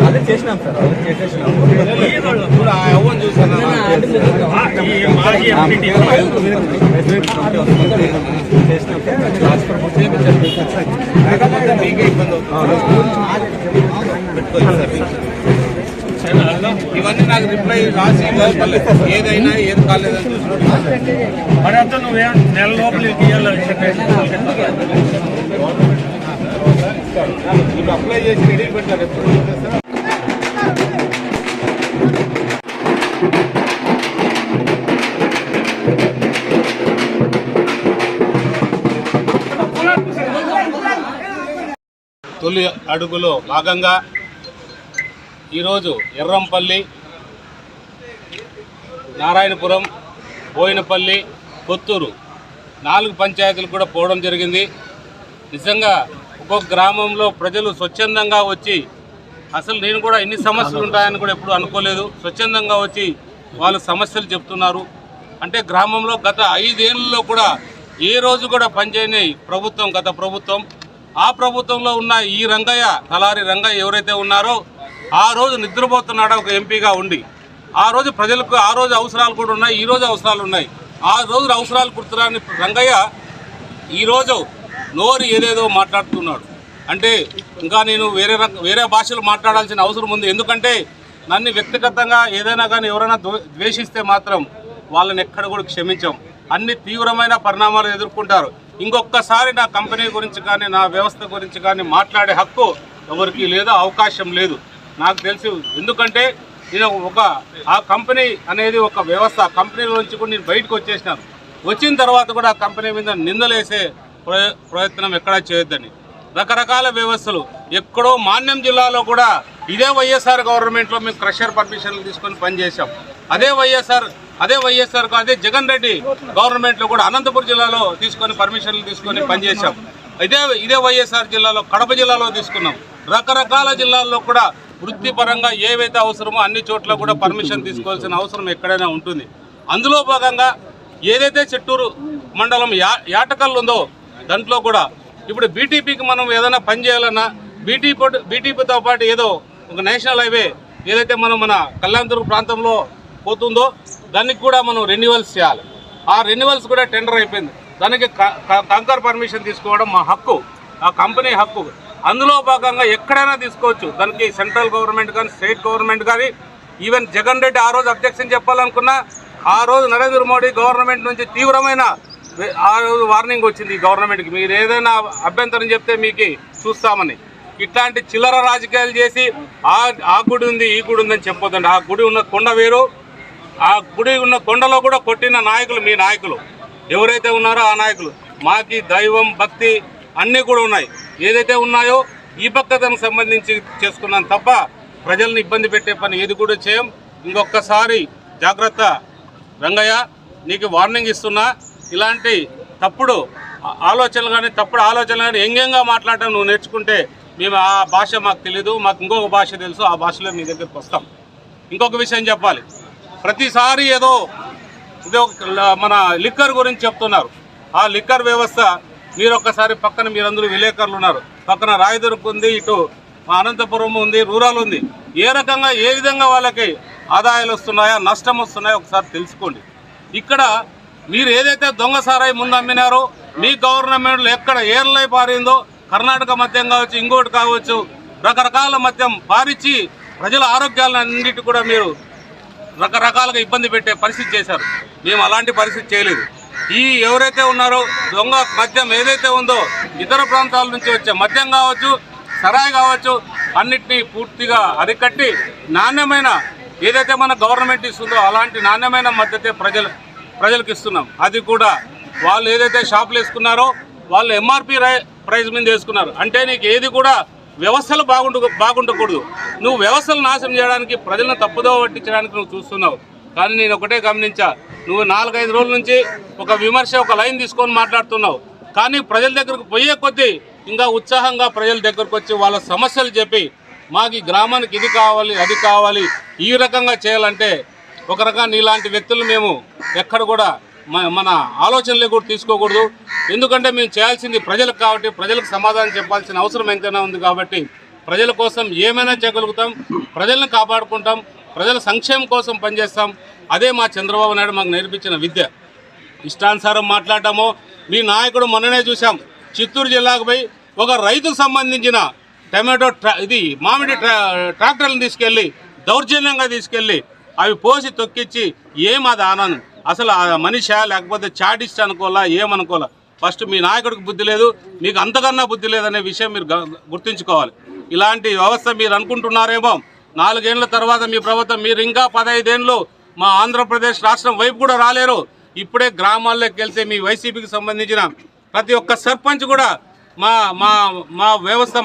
అదే చేసినాం సార్. అదే చేసేసినాం ఇప్పుడు ఆ అవ్వని చూసాను చేసినాం సార్ ఇబ్బంది అవుతుంది ఇవన్నీ నాకు రిప్లై రాసి మళ్ళీ ఏదైనా ఏది కాలేదని చూసుకుంటాను మరి అంతా నువ్వేం నెల లోపల అప్లై చేసి రెడీ పెట్టారు ఎప్పుడు సార్ తొలి అడుగులో భాగంగా ఈరోజు ఎర్రంపల్లి నారాయణపురం బోయినపల్లి కొత్తూరు నాలుగు పంచాయతీలు కూడా పోవడం జరిగింది. నిజంగా ఒక్కొక్క గ్రామంలో ప్రజలు స్వచ్ఛందంగా వచ్చి అసలు నేను కూడా ఎన్ని సమస్యలు ఉంటాయని కూడా ఎప్పుడు అనుకోలేదు. స్వచ్ఛందంగా వచ్చి వాళ్ళు సమస్యలు చెప్తున్నారు. అంటే గ్రామంలో గత ఐదేళ్ళలో కూడా ఏ రోజు కూడా పనిచేయని ప్రభుత్వం గత ప్రభుత్వం. ఆ ప్రభుత్వంలో ఉన్న ఈ రంగయ్య తలారి రంగయ్య ఎవరైతే ఉన్నారో ఆ రోజు నిద్రపోతున్నాడు ఒక ఎంపీగా ఉండి? ఆ రోజు ప్రజలకు ఆ రోజు అవసరాలు కూడా ఉన్నాయి ఈ రోజు అవసరాలు ఉన్నాయి. ఆ రోజు అవసరాలు కుర్తురాని రంగయ్య ఈరోజు నోరు ఏదేదో మాట్లాడుతున్నాడు. అంటే ఇంకా నేను వేరే వేరే భాషలు మాట్లాడాల్సిన అవసరం ఉంది. ఎందుకంటే నన్ను వ్యక్తిగతంగా ఏదైనా కానీ ఎవరైనా ద్వే- ద్వేషిస్తే మాత్రం వాళ్ళని ఎక్కడ కూడా క్షమించాం. అన్ని తీవ్రమైన పరిణామాలు ఎదుర్కొంటారు. ఇంకొకసారి నా కంపెనీ గురించి కానీ నా వ్యవస్థ గురించి కానీ మాట్లాడే హక్కు ఎవరికి లేదు అవకాశం లేదు. నాకు తెలిసి. ఎందుకంటే నేను ఒక ఆ కంపెనీ అనేది ఒక వ్యవస్థ. ఆ కంపెనీలో నుంచి కూడా నేను బయటకు వచ్చేసినాను వచ్చిన తర్వాత కూడా ఆ కంపెనీ మీద నిందలేసే ప్రయత్నం ఎక్కడా చేయొద్దని. రకరకాల వ్యవస్థలు. ఎక్కడో మాన్యం జిల్లాలో కూడా ఇదే వైఎస్ఆర్ గవర్నమెంట్లో మేము క్రషర్ పర్మిషన్లు తీసుకొని పనిచేసాం అదే వైఎస్ఆర్ అదే వైఎస్ఆర్ అదే జగన్ రెడ్డి గవర్నమెంట్లో కూడా అనంతపురం జిల్లాలో తీసుకొని పర్మిషన్లు తీసుకొని పనిచేసాం ఇదే ఇదే వైఎస్ఆర్ జిల్లాలో కడప జిల్లాలో తీసుకున్నాం. రకరకాల జిల్లాల్లో కూడా వృత్తిపరంగా ఏవైతే అవసరమో అన్ని చోట్ల కూడా పర్మిషన్ తీసుకోవాల్సిన అవసరం ఎక్కడైనా ఉంటుంది. అందులో భాగంగా ఏదైతే చిట్టూరు మండలం యా యాటకల్లు ఉందో దాంట్లో కూడా ఇప్పుడు బీటీపీకి మనం ఏదైనా పని చేయాలన్నా బీటీ బీటీపీతో పాటు ఏదో ఒక నేషనల్ హైవే ఏదైతే మనం మన కళ్యాణదుర్గ ప్రాంతంలో పోతుందో దానికి కూడా మనం రెన్యువల్స్ చేయాలి. ఆ రెన్యువల్స్ కూడా టెండర్ అయిపోయింది. దానికి కంకర్ పర్మిషన్ తీసుకోవడం మా హక్కు. ఆ కంపెనీ హక్కు. అందులో భాగంగా ఎక్కడైనా తీసుకోవచ్చు. దానికి సెంట్రల్ గవర్నమెంట్ కానీ స్టేట్ గవర్నమెంట్ కానీ ఈవెన్ జగన్ రెడ్డి ఆ రోజు అబ్జెక్షన్ చెప్పాలనుకున్నా ఆ రోజు నరేంద్ర మోడీ గవర్నమెంట్ నుంచి తీవ్రమైన ఆ రోజు వార్నింగ్ వచ్చింది ఈ గవర్నమెంట్కి. మీరు ఏదైనా అభ్యంతరం చెప్తే మీకు చూస్తామని. ఇట్లాంటి చిల్లర రాజకీయాలు చేసి ఆ ఆ గుడి ఉంది ఈ గుడి ఉందని చెప్పొద్దండి. ఆ గుడి ఉన్న కొండ వేరు. ఆ గుడి ఉన్న కొండలో కూడా కొట్టిన నాయకులు మీ నాయకులు. ఎవరైతే ఉన్నారో ఆ నాయకులు. మాకి దైవం భక్తి అన్నీ కూడా ఉన్నాయి. ఏదైతే ఉన్నాయో ఈ భక్తతకు సంబంధించి చేసుకున్నాం తప్ప ప్రజల్ని ఇబ్బంది పెట్టే పని ఏది కూడా చేయం. ఇంకొకసారి జాగ్రత్త. రంగయ్య నీకు వార్నింగ్ ఇస్తున్నా. ఇలాంటి తప్పుడు ఆలోచనలు కానీ తప్పుడు ఆలోచనలు కానీ ఎంగంగా మాట్లాడటం నువ్వు నేర్చుకుంటే మేము ఆ భాష మాకు తెలీదు. మాకు ఇంకొక భాష తెలుసు. ఆ భాషలో మీ దగ్గరికి వస్తాం. ఇంకొక విషయం చెప్పాలి. ప్రతిసారి ఏదో ఇదో మన లిక్కర్ గురించి చెప్తున్నారు. ఆ లిక్కర్ వ్యవస్థ మీరు ఒక్కసారి పక్కన మీరందరూ విలేకరులు ఉన్నారు. పక్కన రాయదుర్గ్ ఉంది ఇటు అనంతపురం ఉంది రూరల్ ఉంది. ఏ రకంగా ఏ విధంగా వాళ్ళకి ఆదాయాలు వస్తున్నాయా నష్టం వస్తున్నాయో ఒకసారి తెలుసుకోండి. ఇక్కడ మీరు ఏదైతే దొంగ సారాయి ముందు అమ్మినారో మీ గవర్నమెంట్లో ఎక్కడ ఏర్లై పారిందో కర్ణాటక మద్యం కావచ్చు ఇంకోటి కావచ్చు రకరకాల మద్యం పారించి ప్రజల ఆరోగ్యాలన్నిటి కూడా మీరు రకరకాలుగా ఇబ్బంది పెట్టే పరిస్థితి చేశారు. మేము అలాంటి పరిస్థితి చేయలేదు. ఈ ఎవరైతే ఉన్నారో దొంగ మద్యం ఏదైతే ఉందో ఇతర ప్రాంతాల నుంచి వచ్చే మద్యం కావచ్చు సరాయి కావచ్చు అన్నిటినీ పూర్తిగా అరికట్టి నాణ్యమైన ఏదైతే మన గవర్నమెంట్ ఇస్తుందో అలాంటి నాణ్యమైన మద్దతే ప్రజలు ప్రజలకు ఇస్తున్నాం. అది కూడా వాళ్ళు ఏదైతే షాపులు వేసుకున్నారో వాళ్ళు ఎంఆర్పి ప్రైస్ మీద వేసుకున్నారు. అంటే నీకు ఏది కూడా వ్యవస్థలు బాగుండు బాగుండకూడదు. నువ్వు వ్యవస్థలు నాశనం చేయడానికి ప్రజలను తప్పుదో పట్టించడానికి నువ్వు చూస్తున్నావు. కానీ నేను ఒకటే గమనించా. నువ్వు నాలుగైదు రోజుల నుంచి ఒక విమర్శ ఒక లైన్ తీసుకొని మాట్లాడుతున్నావు. కానీ ప్రజల దగ్గరకు పోయే కొద్దీ ఇంకా ఉత్సాహంగా ప్రజల దగ్గరకు వచ్చి వాళ్ళ సమస్యలు చెప్పి మాకు ఈ గ్రామానికి ఇది కావాలి అది కావాలి ఈ రకంగా చేయాలంటే ఒక రకంగా నీలాంటి వ్యక్తులు మేము ఎక్కడ కూడా మ- మన ఆలోచనలు కూడా తీసుకోకూడదు. ఎందుకంటే మేము చేయాల్సింది ప్రజలకు కాబట్టి ప్రజలకు సమాధానం చెప్పాల్సిన అవసరం ఎంతైనా ఉంది కాబట్టి ప్రజల కోసం ఏమైనా చేయగలుగుతాం ప్రజలను కాపాడుకుంటాం ప్రజల సంక్షేమం కోసం పనిచేస్తాం. అదే మా చంద్రబాబు నాయుడు మాకు నేర్పించిన విద్య. ఇష్టానుసారం మాట్లాడటము మీ నాయకుడు మొన్ననే చూసాం చిత్తూరు జిల్లాకు పోయి ఒక రైతుకు సంబంధించిన టమాటో ట్రా ఇది మామిడి ట్రా ట్రాక్టర్లను తీసుకెళ్ళి దౌర్జన్యంగా తీసుకెళ్ళి అవి పోసి తొక్కిచ్చి ఏం అది ఆనందం అసలు ఆ మనిషా లేకపోతే చాటిస్ట్ అనుకోవాలా? ఏమనుకోవాలా? ఫస్ట్ మీ నాయకుడికి బుద్ధి లేదు. మీకు అంతకన్నా బుద్ధి లేదనే విషయం మీరు గుర్తుంచుకోవాలి. ఇలాంటి వ్యవస్థ మీరు అనుకుంటున్నారేమో నాలుగేళ్ళ తర్వాత మీ ప్రభుత్వం మీరు ఇంకా పదహైదేళ్ళు మా ఆంధ్రప్రదేశ్ రాష్ట్రం వైపు కూడా రాలేరు. ఇప్పుడే గ్రామాల్లోకి వెళ్తే మీ వైసీపీకి సంబంధించిన ప్రతి ఒక్క సర్పంచ్ కూడా మా మా మా వ్యవస్థ